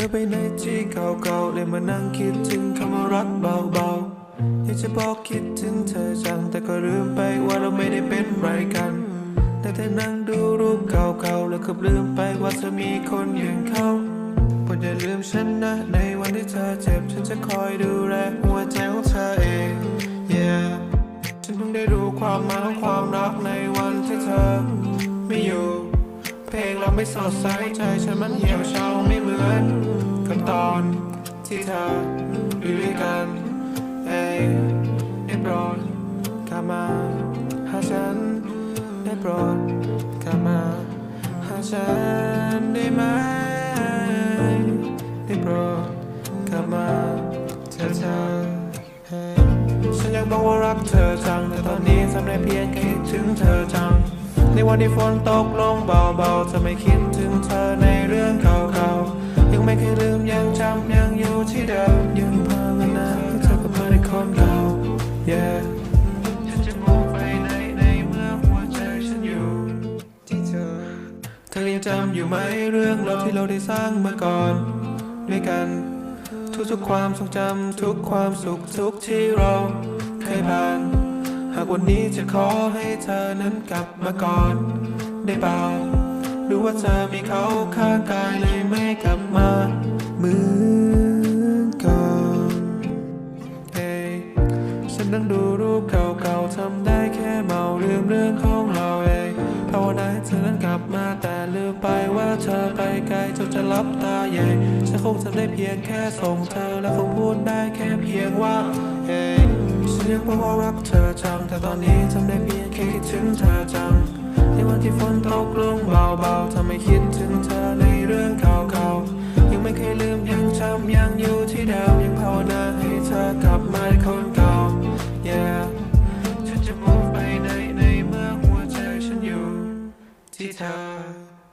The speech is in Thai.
ธอไปในที่เก่าๆเลยมานั่งคิดถึงคำว่ารักเบาๆอยากจะบอกคิดถึงเธอจังแต่ก็ลืมไปว่าเราไม่ได้เป็นไรกัน แต่เธอนั่งดูรูปเก่าๆแล้วก็ลืมไปว่าเธอมีคนอย่างเขาโปรดอย่าลืมฉันนะในวันที่เธอเจ็บฉันจะคอยดูแลหัว เพลงไม่สดใสใจฉันมันเหี่ยวเฉาไม่เหมือนกับตอนที่เธออยู่ด้วยกันเอ้ยได้โปรดกลับมาหาฉันได้โปรดกลับมาหาฉันได้ไหมได้โปรดกลับมาเธอเธอฉันอยากบอกว่ารักเธอจังแต่ตอนนี้ทำได้เพียงแค่คิดถึงเธอจัง ในวันที่ฝนตกลงเบาๆจะไม่คิดถึงเธอในเรื่องเก่าๆยังไม่เคยลืมยังจำยังอยู่ที่เดิมยังภาวนาให้เธอกลับมาในคนเก่า yeah ฉันจะมองไปในในเมื่อหัวใจฉันอยู่ที่เธอเธอยังจำอยู่ไหมเรื่องราวที่เราได้สร้างเมาก่อนด้วยกัน ทุกๆความทรงจำทุกความสุขทุกที่เราเคยผ่าน หากวันนี้จะขอให้เธอนั้นกลับมาก่อน ได้เปล่าหรือว่าเธอมีเขาข้างกายเลยไม่กลับมาเหมือนก่อนเฮ้ฉันนั่งดูรูปเก่าๆทำได้แค่เมาลืมเรื่องของเราเองภาวนาให้เธอนั้นกลับมาแต่ลืมไปว่าเธอไปไกลจนจะลับตาใหญ่ฉันคงทำได้เพียงแค่ส่งเธอและคงพูดได้แค่เพียงว่าเฮ้ ยฉันยังบอกว่ารักเธอจังแต่ตอนนี้ทำได้เพียงแค่คิดถึงเธอจัง ในวันที่ฝนตกลงเบาๆทำให้คิดถึงเธอในเรื่องเก่าๆ ยังไม่เคยลืมยังจำยังอยู่ที่เดิมยังภาวนาให้เธอกลับมาคนเก่า yeah ฉันจะมองไปในในเมื่อหัวใจฉันอยู่ที่เธอ